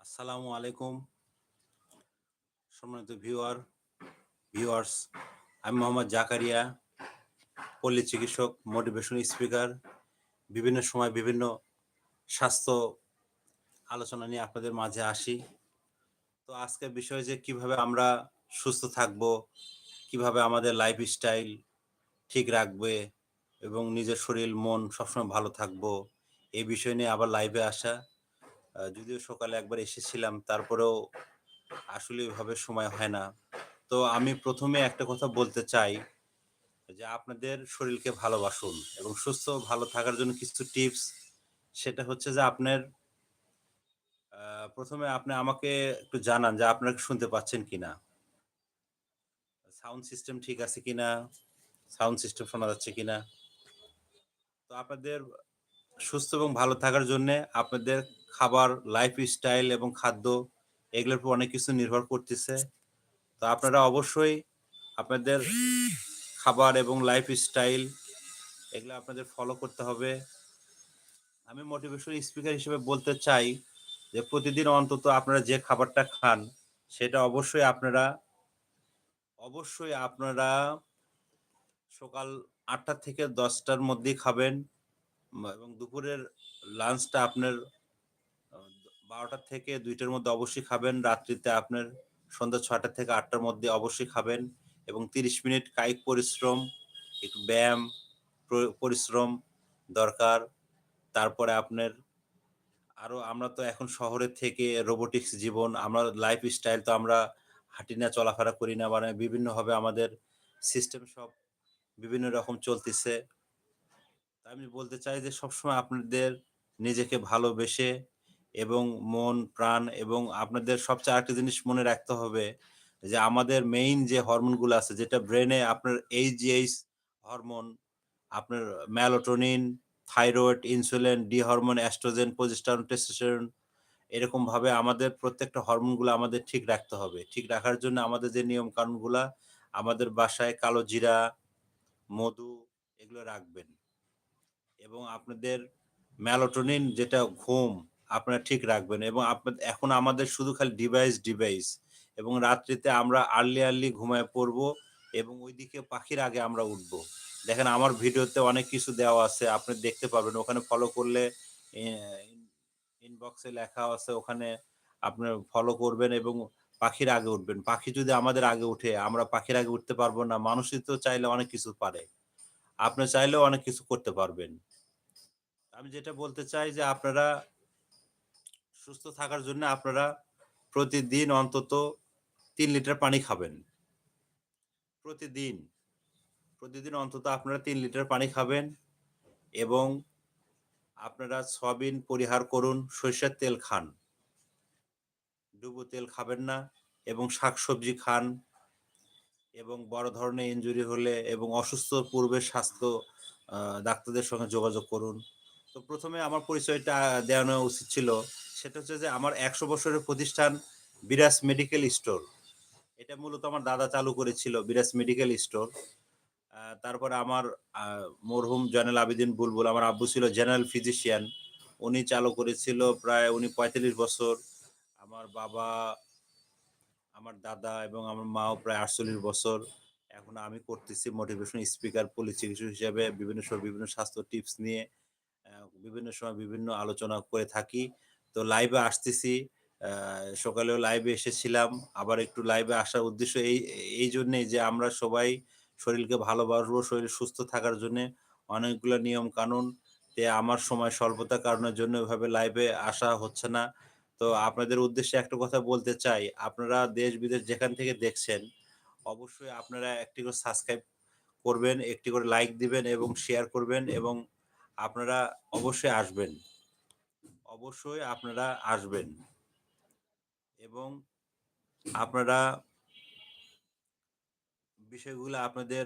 আসসালামু আলাইকুম, সম্মানিত ভিউয়ার, ভিউয়ার্স। আমি মোহাম্মদ জাকারিয়া, পল্লী চিকিৎসক মোটিভেশন স্পিকার। বিভিন্ন সময় বিভিন্ন স্বাস্থ্য আলোচনা নিয়ে আপনাদের মাঝে আসি। তো আজকের বিষয় যে কীভাবে আমরা সুস্থ থাকব, কীভাবে আমাদের লাইফ স্টাইল ঠিক রাখবে এবং নিজের শরীর, মন সবসময় ভালো থাকব, এই বিষয় নিয়ে আবার লাইভে আসা। যদিও সকালে একবার এসেছিলাম, তারপরেও আসলে ওইভাবে সময় হয় না। তো আমি প্রথমে একটা কথা বলতে চাই যে আপনাদের শরীরকে ভালোবাসুন এবং সুস্থ ভালো থাকার জন্য কিছু টিপস। সেটা হচ্ছে যে আপনার প্রথমে আপনি আমাকে একটু জানান যে আপনারা শুনতে পাচ্ছেন কিনা। সাউন্ড সিস্টেম ঠিক আছে কিনা? সাউন্ড সিস্টেম শোনা যাচ্ছে কিনা? তো আপনাদের সুস্থ এবং ভালো থাকার জন্য আপনাদের খাবার লাইফ স্টাইল এবং খাদ্য এগুলোর উপর অনেক কিছু নির্ভর করতেছে। তো আপনারা অবশ্যই আপনাদের খাবার এবং লাইফ স্টাইল এগুলো আপনাদের ফলো করতে হবে। আমি মোটিভেশন স্পিকার হিসেবে বলতে চাই যে প্রতিদিন অন্তত আপনারা যে খাবারটা খান, সেটা অবশ্যই আপনারা অবশ্যই আপনারা সকাল আটটা থেকে দশটার মধ্যেই খাবেন এবং দুপুরের লাঞ্চটা আপনার বারোটা থেকে দুইটার মধ্যে অবশ্যই খাবেন। রাত্রিতে আপনার সন্ধ্যা ছয়টা থেকে আটটার মধ্যে অবশ্যই খাবেন এবং তিরিশ মিনিট কায়িক পরিশ্রম, একটু ব্যায়াম পরিশ্রম দরকার। তারপরে আপনার আরও আমরা তো এখন শহরের থেকে রোবোটিক্স জীবন, আমরা লাইফ স্টাইল তো আমরা হাঁটি না, চলাফেরা করি না মানে বিভিন্নভাবে আমাদের সিস্টেম সব বিভিন্ন রকম চলতেছে। আমি বলতে চাই যে সবসময় আপনাদের নিজেকে ভালোবেসে এবং মন, প্রাণ এবং আপনাদের সবচেয়ে আরেকটা জিনিস মনে রাখতে হবে যে আমাদের মেইন যে হরমোনগুলো আছে, যেটা ব্রেনে আপনার এইচজিএইচ হরমোন আপনার melatonin thyroid insulin D hormone oestrogen progesterone testosterone এরকম ভাবে আমাদের প্রত্যেকটা হরমোনগুলো আমাদের ঠিক রাখতে হবে। ঠিক রাখার জন্য আমাদের যে নিয়ম কানুনগুলা আমাদের বাসায় কালো জিরা, মধু এগুলো রাখবেন। এবং আপনাদের ম্যালোটোনিন যেটা ঘুম আপনারা ঠিক রাখবেন এবং এখন আমাদের শুধু খালি ডিভাইস ডিভাইস এবং রাত্রিতে আমরা আর্লি আর্লি ঘুমায় পড়ব এবং ওইদিকে পাখির আগে আমরা উঠব। দেখেন আমার ভিডিওতে অনেক কিছু দেওয়া আছে, আপনি দেখতে পাবেন ওখানে ফলো করলে ইনবক্সে লেখা আছে, ওখানে আপনি ফলো করবেন এবং পাখির আগে উঠবেন। পাখি যদি আমাদের আগে উঠে, আমরা পাখির আগে উঠতে পারব না, মানুষই তো চাইলে অনেক কিছু পারে। আপনি চাইলেও অনেক কিছু করতে পারবেন। আমি যেটা বলতে চাই যে আপনারা সুস্থ থাকার জন্য আপনারা প্রতিদিন অন্তত তিন লিটার পানি খাবেন। প্রতিদিন প্রতিদিন অন্তত আপনারা তিন লিটার পানি খাবেন এবং আপনারা সয়াবিন পরিহার করুন, সরিষার তেল খান। ডুবো তেল খাবেন না এবং শাকসবজি খান এবং বড় ধরনের ইনজুরি হলে এবং অসুস্থ পূর্বের স্বাস্থ্য ডাক্তারদের সঙ্গে যোগাযোগ করুন। তো প্রথমে আমার পরিচয়টা দেওয়ানো উচিত ছিল সেটা হচ্ছে যে আমার একশো বছরের প্রতিষ্ঠান বিরাজ মেডিকেল স্টোর। এটা মূলত আমার দাদা চালু করেছিল বিরাজ মেডিকেল স্টোর। তারপরে আমার মরহুম জয়নাল আবেদিন বুলবুল, আমার আব্বু ছিল জেনারেল ফিজিশিয়ান। উনি চালু করেছিল প্রায়, উনি পঁয়তাল্লিশ বছর। আমার বাবা, আমার দাদা এবং আমার মাও প্রায় আটচল্লিশ বছর। এখন আমি করতেছি মোটিভেশন স্পিকার পলি চিকিৎসক হিসেবে বিভিন্ন সময় বিভিন্ন স্বাস্থ্য টিপস নিয়ে বিভিন্ন সময় বিভিন্ন আলোচনা করে থাকি। তো লাইভে আসতেছি। সকালেও লাইভে এসেছিলাম। আবার একটু লাইভে আসার উদ্দেশ্য এই এই জন্যেই যে আমরা সবাই শরীরকে ভালোবাসবো, শরীর সুস্থ থাকার জন্য অনেকগুলো নিয়ম কানুন তে আমার সময় স্বল্পতার কারণের জন্য এভাবে লাইভে আসা হচ্ছে না। তো আপনাদের উদ্দেশ্যে একটা কথা বলতে চাই। আপনারা দেশ, বিদেশ যেখান থেকে দেখছেন, অবশ্যই আপনারা একটি করে সাবস্ক্রাইব করবেন, একটি করে লাইক দিবেন এবং শেয়ার করবেন এবং আপনারা অবশ্যই আসবেন। অবশ্যই আপনারা আসবেন। এবং আপনারা বিষয়গুলো আপনাদের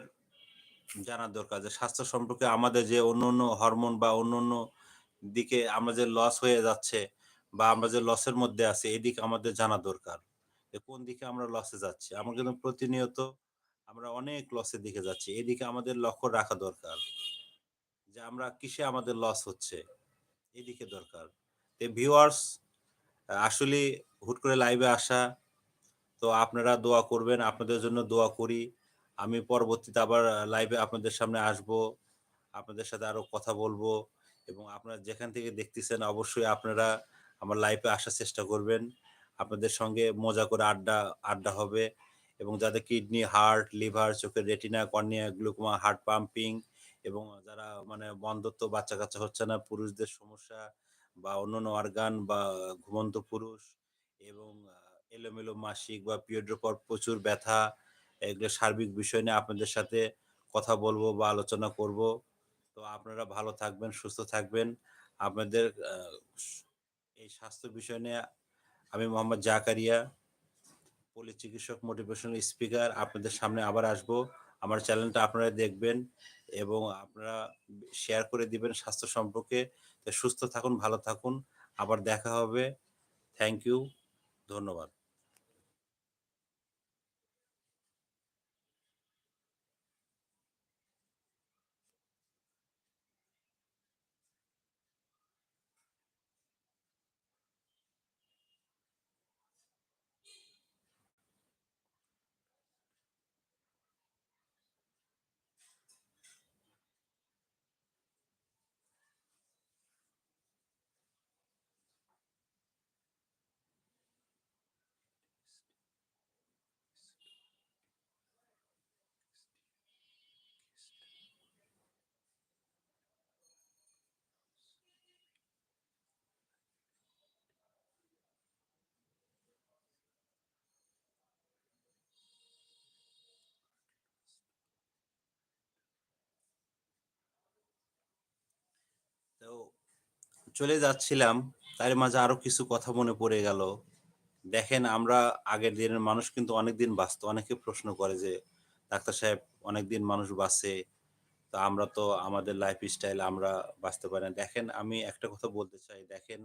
জানার দরকার যে স্বাস্থ্য সম্পর্কে আমাদের যে অন্য অন্য হরমোন বা অন্য অন্য দিকে আমরা যে লস হয়ে যাচ্ছে বা আমরা যে লসের মধ্যে আছি, এই দিকে আমাদের জানা দরকার কোন দিকে আমরা লসে যাচ্ছি। আমরা কিন্তু প্রতিনিয়ত আমরা অনেক লসের দিকে যাচ্ছি এদিকে আমাদের লক্ষ্য রাখা দরকার যে আমরা কিসে আমাদের লস হচ্ছে এদিকে দরকার। ভিউয়ার্স আ আসলেই হুট করে লাইভে আসা। তো আপনারা দোয়া করবেন। আপনাদের জন্য দোয়া করি। আমি পরবর্তীতে আবার লাইভে আপনাদের সামনে আসব। আপনাদের সাথে আরও কথা বলব এবং আপনারা যেখান থেকে দেখতেছেন অবশ্যই আপনারা আমার লাইভে আসার চেষ্টা করবেন। আপনাদের সঙ্গে মজা করে আড্ডা আড্ডা হবে এবং যাদের কিডনি, হার্ট, লিভার, চোখের retina, cornea, glaucoma, heart pumping এবং যারা মানে বন্ধত্ব বাচ্চা-কাচ্চা হচ্ছে না, পুরুষদের সমস্যা বা অন্যান্য অর্গান বা ঘুমন্ত পুরুষ এবং এলোমেলো মাসিক বা পিরিয়ডের পর প্রচুর ব্যথা, এগুলো সার্বিক বিষয় নিয়ে আপনাদের সাথে কথা বলব বা আলোচনা করব। তো আপনারা ভালো থাকবেন, সুস্থ থাকবেন। আপনাদের এই স্বাস্থ্য বিষয় নিয়ে আমি মোহাম্মদ জাকারিয়া, পল্লী চিকিৎসক মোটিভেশনাল স্পিকার আপনাদের সামনে আবার আসব। আমার চ্যানেলটা আপনারা দেখবেন এবং আপনারা শেয়ার করে দিবেন স্বাস্থ্য সম্পর্কে। সুস্থ থাকুন, ভালো থাকুন। আবার দেখা হবে। Thank you. ধন্যবাদ। তো চলে যাচ্ছিলাম। তার মাঝে আরও কিছু কথা মনে পড়ে গেল। দেখেন আমরা আগের দিনের মানুষ কিন্তু অনেকদিন বাঁচত। অনেকে প্রশ্ন করে যে, "ডাক্তার সাহেব অনেকদিন মানুষ বাঁচে। তো আমরা তো আমাদের লাইফস্টাইল আমরা বাঁচতে পারি না।" দেখেন আমি একটা কথা বলতে চাই। দেখেন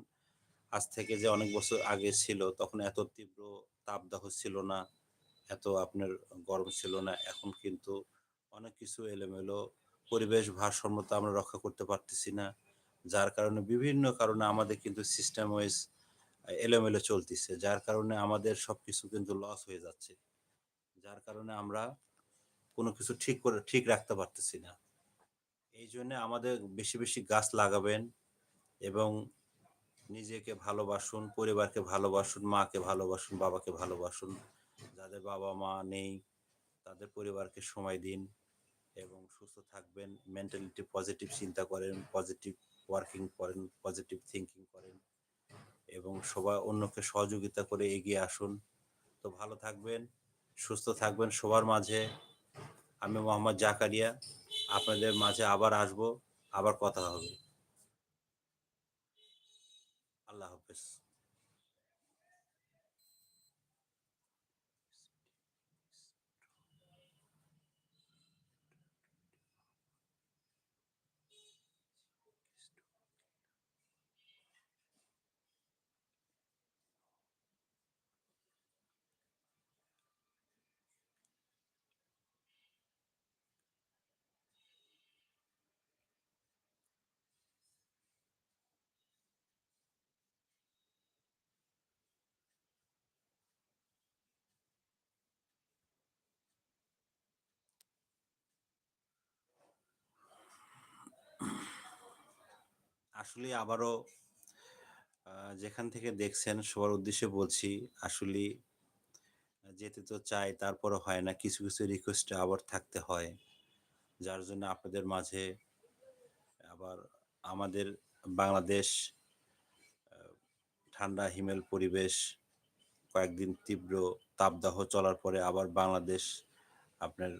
আজ থেকে যে অনেক বছর আগে ছিল তখন এত তীব্র তাপদাহ ছিল না। এত আপনার গরম ছিল না। এখন কিন্তু অনেক কিছু এলোমেলো। পরিবেশ ভারসাম্যতা আমরা রক্ষা করতে পারতেছি না। যার কারণে বিভিন্ন কারণে আমাদের কিন্তু সিস্টেম ওয়াইজ এলোমেলো চলতিছে। যার কারণে আমাদের সব কিছু কিন্তু লস হয়ে যাচ্ছে। যার কারণে আমরা কোনো কিছু ঠিক করে ঠিক রাখতে পারতেছি না। এইজন্যে আমাদের বেশি, বেশি গাছ লাগাবেন এবং নিজেকে ভালোবাসুন, পরিবারকে ভালোবাসুন, মাকে ভালোবাসুন, বাবাকে ভালোবাসুন। যাদের বাবা-মা নেই তাদের পরিবারকে সময় দিন এবং সুস্থ থাকবেন। মেন্টালিটি পজিটিভ চিন্তা করেন, পজিটিভ ওয়ার্কিং করেন, পজিটিভ থিংকিং করেন এবং সবাই অন্যকে সহযোগিতা করে এগিয়ে আসুন। তো ভালো থাকবেন, সুস্থ থাকবেন সবার মাঝে। আমি মোহাম্মদ জাকারিয়া। আপনাদের মাঝে আবার আসব আবার কথা হবে। আল্লাহ হাফেজ। আসলে আবারও যেখান থেকে দেখছেন সবার উদ্দেশ্যে বলছি, আসলে যেতে তো চাই তারপরও হয় না। কিছু, কিছু রিকোয়েস্টে আবার থাকতে হয়। যার জন্য আপনাদের মাঝে আবার আমাদের বাংলাদেশ ঠান্ডা হিমেল পরিবেশ, কয়েকদিন তীব্র তাপদাহ চলার পরে আবার বাংলাদেশ আপনার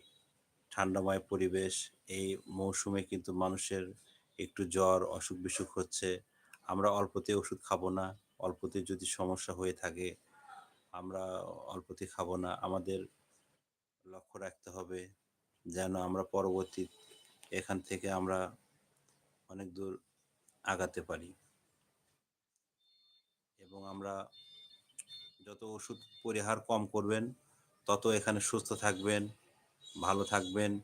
ঠান্ডাময় পরিবেশ। এই মৌসুমে কিন্তু মানুষের একটু জ্বর, অসুখ-বিসুখ হচ্ছে। আমরা অল্পতে ওষুধ খাব না। অল্পতে যদি সমস্যা হয়ে থাকে, আমরা অল্পতে খাব না। আমাদের লক্ষ্য রাখতে হবে যেন আমরা পরবর্তী এখান থেকে আমরা অনেক দূর আগাতে পারি। এবং আমরা যত ওষুধ পরিহার কম করবেন, তত এখানে সুস্থ থাকবেন, ভালো থাকবেন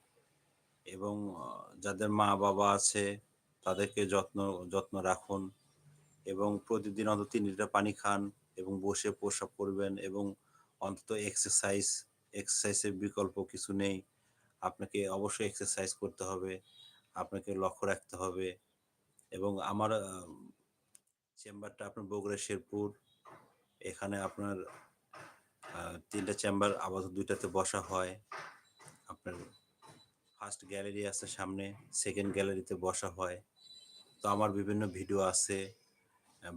এবং যাদের মা-বাবা আছে তাদেরকে যত্ন যত্ন রাখুন এবং প্রতিদিন অন্তত তিন লিটার পানি খান। এবং বসে প্রস্রাব করবেন এবং অন্তত এক্সারসাইজ এক্সারসাইজের বিকল্প কিছু নেই। আপনাকে অবশ্যই এক্সারসাইজ করতে হবে, আপনাকে লক্ষ্য রাখতে হবে এবং আমার চেম্বারটা আপনার বগুড়া শেরপুর। এখানে আপনার তিনটা চেম্বার আপাতত দুইটাতে বসা হয়। আপনার ফার্স্ট গ্যালারি আছে সামনে সেকেন্ড গ্যালারিতে বসা হয়। তো আমার বিভিন্ন ভিডিও আছে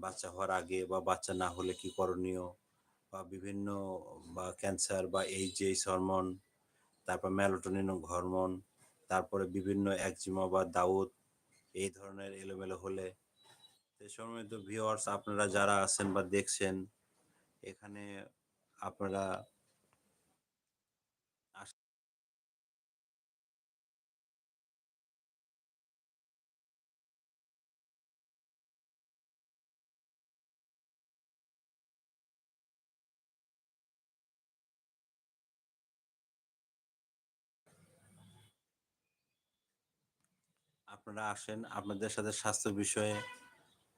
বাচ্চা হওয়ার আগে বা বাচ্চা না হলে কি করণীয় বা বিভিন্ন, বা ক্যান্সার বা এইচ এইচ হরমোন তারপর ম্যালোটোনিন হরমোন তারপরে বিভিন্ন একজিমা বা দাউদ, এই ধরনের এলোমেলো হলে। সেই সময় তো ভিওয়ার্স আপনারা যারা আছেন বা দেখছেন, এখানে আপনারা আপনারা আসেন, আপনাদের সাথে স্বাস্থ্য বিষয়ে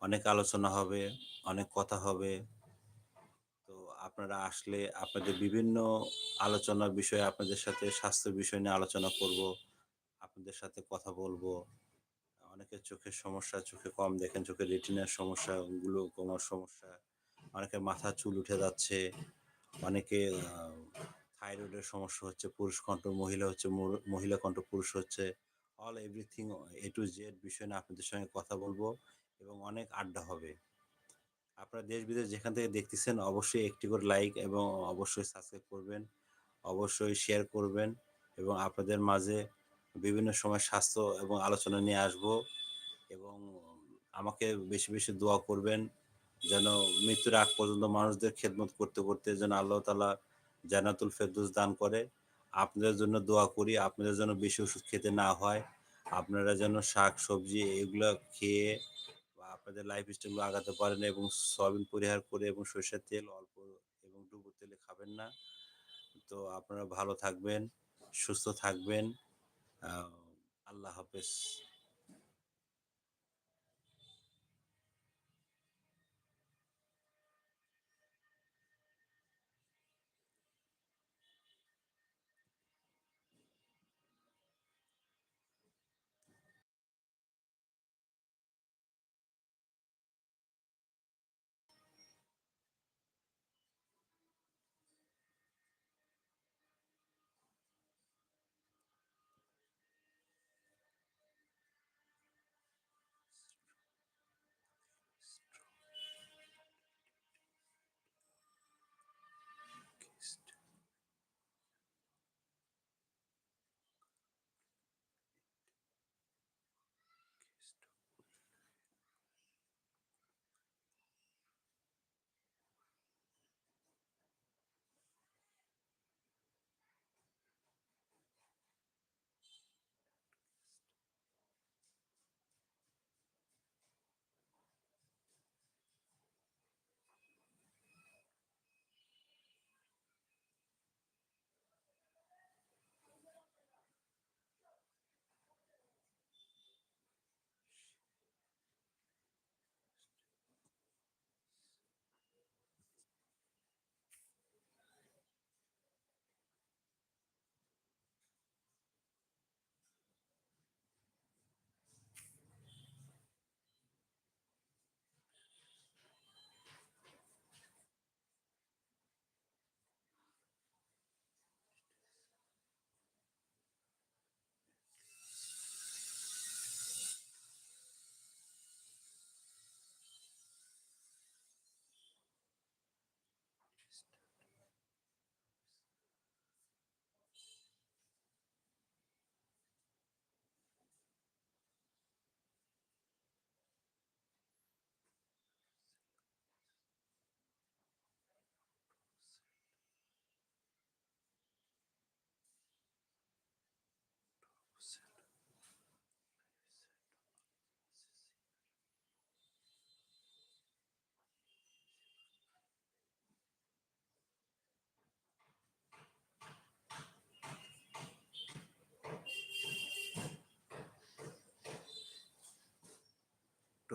অনেক আলোচনা হবে, অনেক কথা হবে। তো আপনারা আসলে আপনাদের বিভিন্ন আলোচনার বিষয়ে, আপনাদের সাথে স্বাস্থ্য বিষয় নিয়ে আলোচনা করব, আপনাদের সাথে কথা বলব। অনেকের চোখের সমস্যা, চোখে কম দেখেন, চোখে রেটিনার সমস্যা কমার সমস্যা অনেকের মাথা, চুল উঠে যাচ্ছে, অনেকে থাইরয়েডের সমস্যা হচ্ছে, পুরুষ কণ্ঠ মহিলা হচ্ছে, মহিলা কণ্ঠ পুরুষ হচ্ছে। All everything A to Z বিষয় আপনাদের সঙ্গে কথা বলব এবং অনেক আড্ডা হবে। আপনারা দেশ, বিদেশ যেখান থেকে দেখতেছেন অবশ্যই একটি করে লাইক এবং অবশ্যই সাবস্ক্রাইব করবেন, অবশ্যই শেয়ার করবেন এবং আপনাদের মাঝে বিভিন্ন সময় স্বাস্থ্য এবং আলোচনা নিয়ে আসব এবং আমাকে বেশি বেশি দোয়া করবেন যেন মৃত্যুর আগ পর্যন্ত মানুষদের খেদমত করতে করতে যেন আল্লাহ তালা জানাতুল ফেরদুস দান করে। আপনাদের জন্য দোয়া করি, আপনাদের জন্য বেশি ওষুধ খেতে না হয়। আপনারা যেন শাক, সবজি এগুলো খেয়ে আপনাদের লাইফ স্টাইলগুলো আগাতে পারেন এবং সয়াবিন পরিহার করে এবং সরষের তেল অল্প এবং ডুবো তেলে খাবেন না। তো আপনারা ভালো থাকবেন, সুস্থ থাকবেন। আল্লাহ হাফেজ।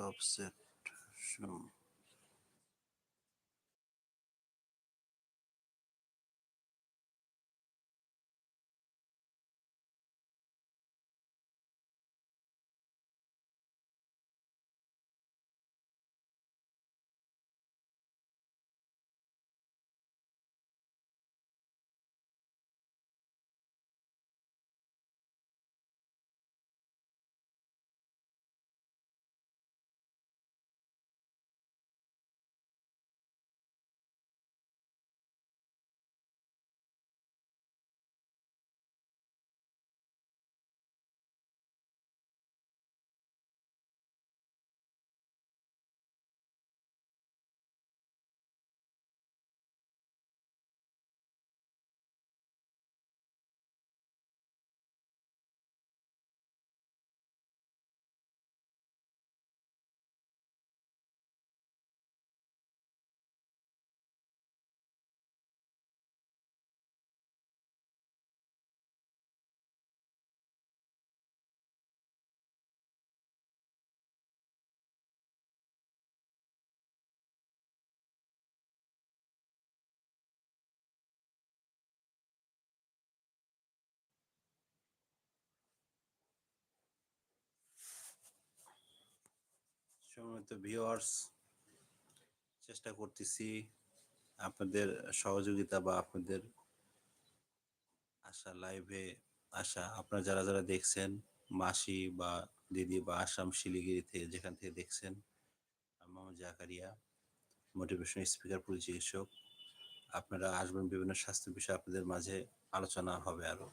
Top set. সম্মানিত ভিউয়ার্স চেষ্টা করতেছি আপনাদের সহযোগিতা বা আপনাদের আসা লাইভে আসা। আপনারা যারা যারা দেখছেন, মাসি বা দিদি বা আসাম শিলিগুড়ি থেকে যেখান থেকে দেখছেন মোহাম্মদ জাকারিয়া মোটিভেশন স্পিকার পরিচিকিৎসক আপনারা আসবেন বিভিন্ন স্বাস্থ্য বিষয়ে, আপনাদের মাঝে আলোচনা হবে আরও।